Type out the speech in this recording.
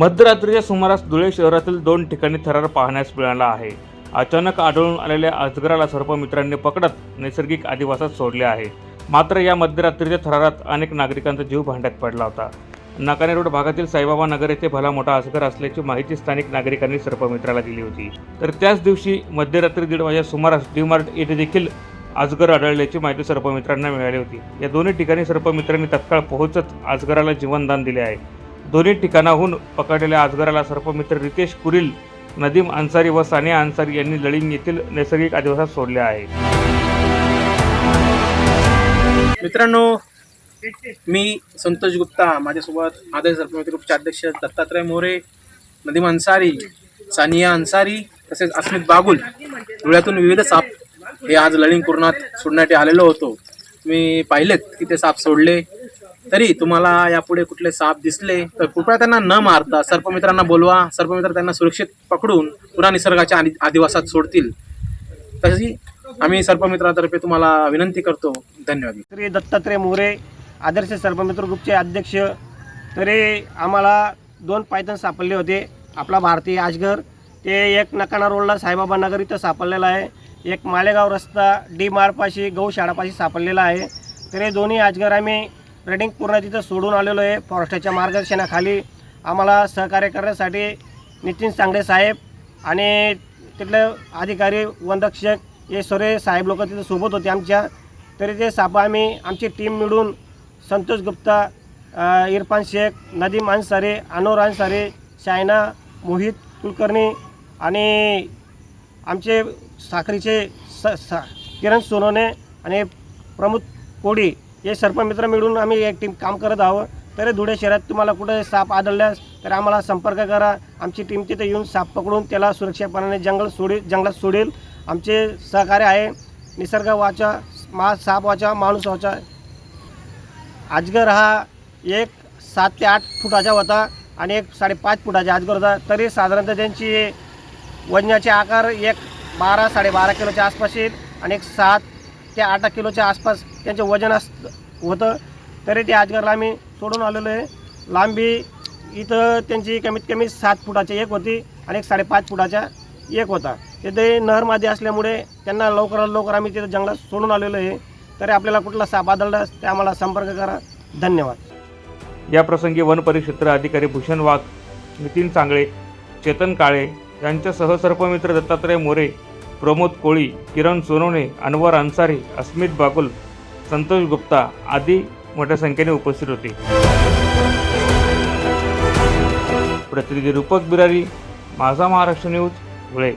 मध्यरात्रीच्या सुमारास धुळे शहरातील दोन ठिकाणी थरार पाहण्यास मिळाला आहे. अचानक आढळून आलेल्या अजगराला सर्पमित्रांनी पकडत नैसर्गिक आदिवासात सोडले आहे. मात्र या मध्यरात्रीच्या थरारात अनेक नागरिकांचा जीव भांड्यात पडला होता. नाकाने रोड भागातील साईबाबा नगर येथे भला मोठा अजगर असल्याची माहिती स्थानिक नागरिकांनी सर्पमित्राला दिली होती. तर त्याच दिवशी मध्यरात्री दीड वाजता सुमारास डीमार्ट येथे देखील अजगर आढळल्याची माहिती सर्पमित्रांना मिळाली होती. या दोन्ही ठिकाणी सर्पमित्रांनी तत्काळ पोहोचत अजगराला जीवनदान दिले आहे. दोन्ही ठिकाणाहून पकडलेल्या अजगराला सर्पमित्र रितेश कुरील नदीम अन्सारी व सानिया अन्सारी यांनी लळिंग येथील नैसर्गिक अधिवासात सोडले आहे. मित्रांनो मी संतोष गुप्ता माझ्यासोबत आदर्श सर्पमित्र ग्रुपचे अध्यक्ष दत्तात्रय मोरे नदीम अन्सारी सानिया अन्सारी तसेच अस्मित बागुल धुळ्यातून विविध साप हे आज लळिंग कुरणात सोडण्यासाठी आलेलो होतो. मी पाहिलेत की ते साप सोडले. तरी तुम्हाला यापुढे कुठले साप दिसले तर कृपया त्यांना न मारता सर्पमित्रांना बोलवा. सर्पमित्र त्यांना सुरक्षित पकडून पुन्हा निसर्गाच्या आदिवासात सोडतील. तशी आम्ही सर्पमित्रातर्फे तुम्हाला विनंती करतो. धन्यवाद. श्री दत्तात्रय मोरे आदर्श सर्पमित्र ग्रुपचे अध्यक्ष. तरी आम्हाला दोन पायथन सापडले होते. आपला भारतीय आजगर ते एक नकाना रोडला साईबाबा नगर इथं सापडलेला आहे. एक मालेगाव रस्ता डी मार्डपाशी गौशाळापाशी सापडलेला आहे. तर हे दोन्ही आजगर आम्ही रेडिंग पूर्ण तिथं सोडून आलेलो आहे. फॉरेस्टरच्या मार्गदर्शनाखाली आम्हाला सहकार्य करण्यासाठी नितीन सांगडे साहेब आणि तिथले अधिकारी वनरक्षक हे सर्व साहेब लोक तिथं सोबत होते आमच्या. तरी ते साप आम्ही आमची टीम मिळून संतोष गुप्ता इरफान शेख नदीम अन्सारे अनोर अन्सारे शायना मोहित कुलकर्णी आणि आमचे साखरीचे स सा किरण सोनोने आणि प्रमोद कोडी हे सर्पमित्र मिळून आम्ही एक टीम काम करत आहोत. तरी धुळे शहरात तुम्हाला कुठे साप आढळल्यास तर आम्हाला संपर्क करा. आमची टीम तिथे येऊन साप पकडून त्याला सुरक्षितपणाने जंगल सोडेल जंगलात सोडेल. आमचे सहकार्य आहे. निसर्ग वाचा मा साप वाचा माणूस वाचा अजगर हा एक सात ते आठ फुटाचा होता आणि एक साडेपाच फुटाचा अजगर होता. तरी साधारणतः त्यांची वजनाचे आकार एक बारा साडेबारा किलोच्या आसपास येईल आणि एक सात ते आठ किलोच्या आसपास त्यांचे वजन अस होतं. तरी ते अजगरला आम्ही सोडून आलेलो आहे. लांबी इथं त्यांची कमीत कमी सात फुटाची एक होती आणि एक साडेपाच फुटाच्या एक होता. तिथे नहरमध्ये असल्यामुळे त्यांना लवकरात लवकर आम्ही तिथं जंगलात सोडून आलेलो आहे. तरी आपल्याला कुठला साप आदळलास ते आम्हाला संपर्क करा. धन्यवाद. या प्रसंगी वन परिक्षेत्र अधिकारी भूषण वाघ नितीन चांगळे चेतन काळे यांच्यासह सर्पमित्र दत्तात्रय मोरे प्रमोद कोळी किरण सोनवणे अनवर अन्सारी अस्मित बागुल संतोष गुप्ता आदी मोठ्या संख्येने उपस्थित होते. प्रतिनिधी रूपक बिरारी माझा महाराष्ट्र न्यूज धुळे.